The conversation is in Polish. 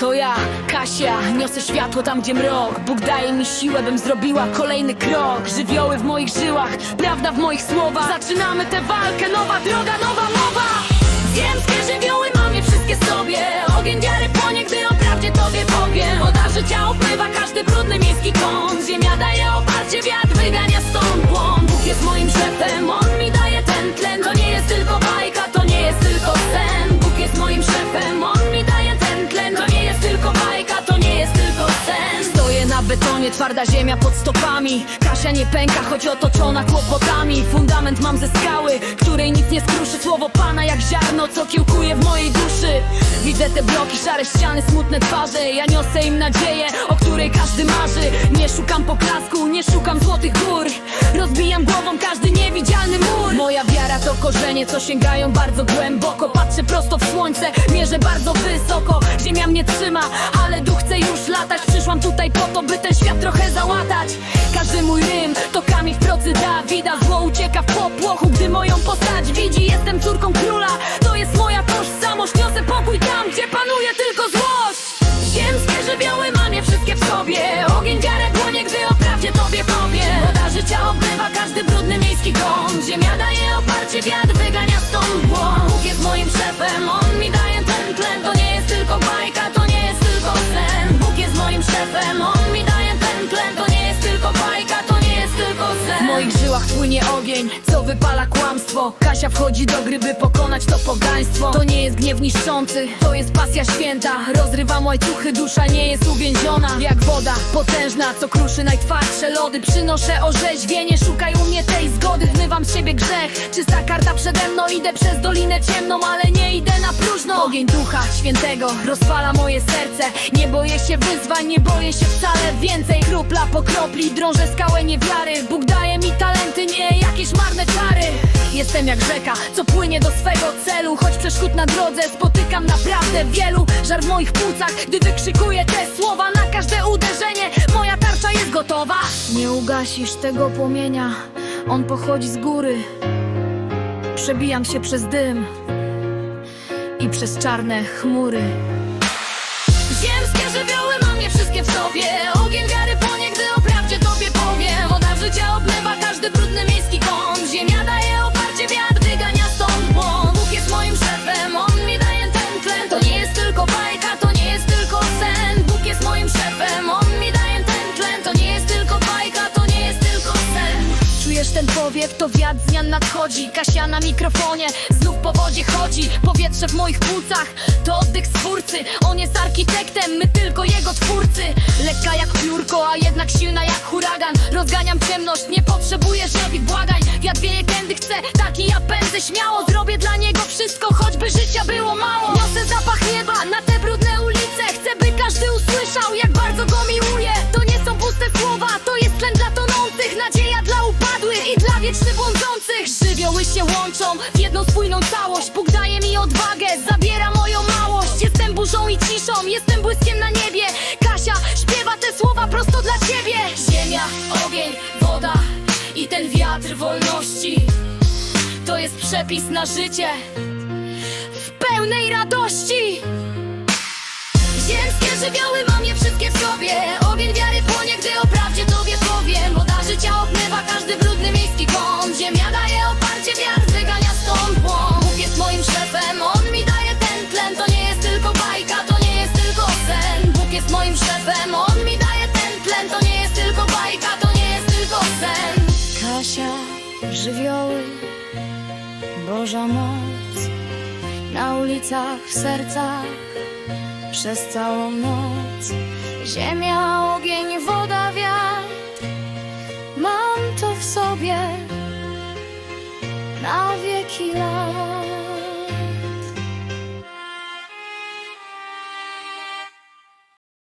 To ja, Kasia, niosę światło tam, gdzie mrok. Bóg daje mi siłę, bym zrobiła kolejny krok. Żywioły w moich żyłach, prawda w moich słowach. Zaczynamy tę walkę, nowa droga, nowa mowa. Ziemskie żywioły mam je wszystkie sobie. Ogień wiary płonie, gdy o prawdzie tobie powiem. Woda życia opływa każdy brudny miejski kąt. Ziemia daje oparcie, wiatr wygania stąd błąd. Bóg jest moim betonie, twarda ziemia pod stopami. Kasia nie pęka, choć otoczona kłopotami. Fundament mam ze skały, której nic nie skruszy. Słowo Pana jak ziarno, co kiełkuje w mojej duszy. Widzę te bloki, szare ściany, smutne twarze. Ja niosę im nadzieję, o której każdy marzy. Nie szukam poklasku, nie szukam złotych gór. Rozbijam głową każdy niewidzialny mur. Moja wiara to korzenie, co sięgają bardzo głęboko. Patrzę prosto w słońce, mierzę bardzo wysoko. Ziemia mnie trzyma, ale duch chce już latać. Przyszłam tutaj po to, by ten świat trochę załatać. Każdy mój rym to kamień w procy Dawida. Zło ucieka w popłochu, gdy moją postać widzi. Jestem córką króla, to jest moja tożsamość. Niosę pokój tam, gdzie panuje tylko złość. Ziemskie żywioły mam je wszystkie w sobie. Ogień wiarę płonie, gdy o prawdzie tobie powiem. Woda życia obmywa każdy brudny miejski kąt Ziemia daje oparcie, wiatr wygania stąd błąd ogień, co wypala kłamstwo. Kasia wchodzi do gry, by pokonać to pogaństwo. To nie jest gniew niszczący, to jest pasja święta. Rozrywam łańcuchy, dusza nie jest uwięziona. Jak woda potężna, co kruszy najtwardsze lody. Przynoszę orzeźwienie, szukaj u mnie tej zgody. Zmywam z siebie grzech, czysta karta przede mną Idę przez dolinę ciemną, ale nie idę na próżno. Ogień ducha świętego rozpala moje serce. Nie boję się wyzwań, nie boję się wcale więcej. Kropla po kropli drążę skałę niewiary. Bóg daje mi talenty, nie jakieś marne czary. Jestem jak rzeka, co płynie do swego celu. Choć przeszkód na drodze spotykam naprawdę wielu. Żar w moich płucach, gdy wykrzykuję te słowa. Na każde uderzenie moja tarcza jest gotowa. Nie ugasisz tego płomienia, on pochodzi z góry. Przebijam się przez dym i przez czarne chmury. Ziemskie żywioły mam je wszystkie w sobie. Ogień wiary płonie, życia obmywa każdy brudny miejski kąt Ziemia daje oparcie, wiatr wygania stąd błąd. Bóg jest moim szefem, on mi daje ten tlen To nie jest tylko bajka, to nie jest tylko sen. Bóg jest moim szefem, on mi daje ten tlen To nie jest tylko bajka, to nie jest tylko sen. Czujesz ten powiew, to wiatr zmian nadchodzi. Kasia na mikrofonie, znów po wodzie chodzi. Powietrze w moich płucach, to oddech stwórcy On jest architektem, my tylko jego twórcy. Lekka jak piórko, a jednak nie potrzebuję żadnych błagań Wiatr wieje kędy chce, taki ja pędzę śmiało. Zrobię dla niego wszystko, choćby życia było mało. Niosę zapach nieba na te brudne ulice. Chcę, by każdy usłyszał, jak bardzo go miłuję. To nie są puste słowa, to jest tlen dla tonących. Nadzieja dla upadłych i dla wiecznie błądzących. Żywioły się łączą w jedną spójną całość. Bóg daje mi odwagę, zabiera moją małość. Jestem burzą i ciszą, jestem błyskiem na niebie ten wiatr wolności. To jest przepis na życie w pełnej radości. Ziemskie żywioły mam je wszystkie w sobie żywioły, Boża moc Na ulicach, w sercach przez całą noc. Ziemia, ogień, woda, wiatr. Mam to w sobie na wieki lat.